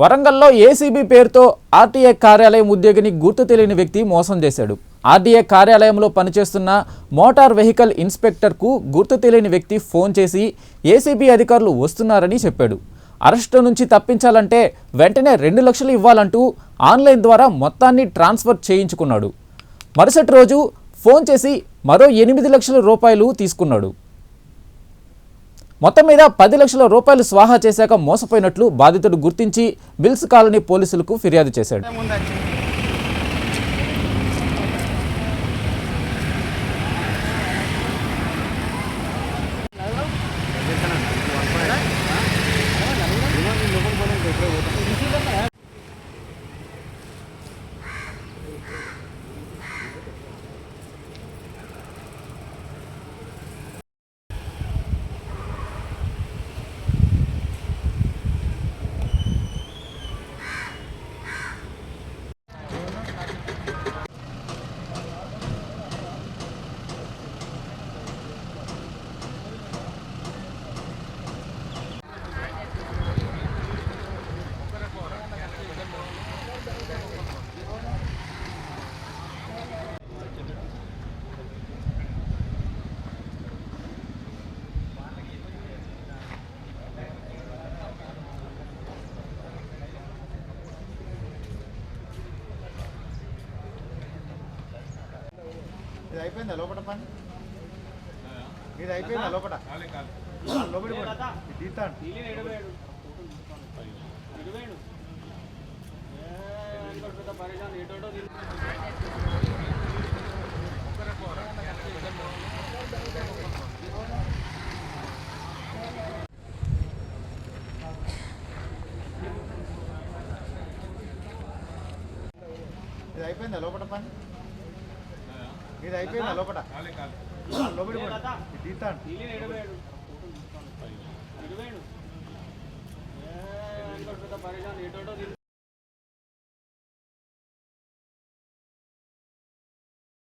వరంగల్లో ఏసీబీ పేరుతో ఆర్టీఏ కార్యాలయం ఉద్యోగిని గుర్తు తెలియని వ్యక్తి మోసం చేశాడు. ఆర్టీఏ కార్యాలయంలో పనిచేస్తున్న మోటార్ వెహికల్ ఇన్స్పెక్టర్కు గుర్తు తెలియని వ్యక్తి ఫోన్ చేసి ఏసీబీ అధికారులు వస్తున్నారని చెప్పాడు. అరెస్టు నుంచి తప్పించాలంటే వెంటనే రెండు లక్షలు ఇవ్వాలంటూ ఆన్లైన్ ద్వారా మొత్తాన్ని ట్రాన్స్ఫర్ చేయించుకున్నాడు. మరుసటి రోజు ఫోన్ చేసి మరో ఎనిమిది లక్షల రూపాయలు తీసుకున్నాడు. మొత్తం మీద పది లక్షల రూపాయలు స్వాహా చేశాక మోసపోయినట్లు బాధితుడు గుర్తించి బిల్స్ కాలనీ పోలీసులకు ఫిర్యాదు చేశాడు ఇది అయిపోయిందా లోపల పని? ఇది అయిపోయిందా లోపల? లోపలి తీస్తాను. ఇది అయిపోయిందా లోపల పని? ఇది అయిపోయిందా లోపల? లోపలి తీస్తాను.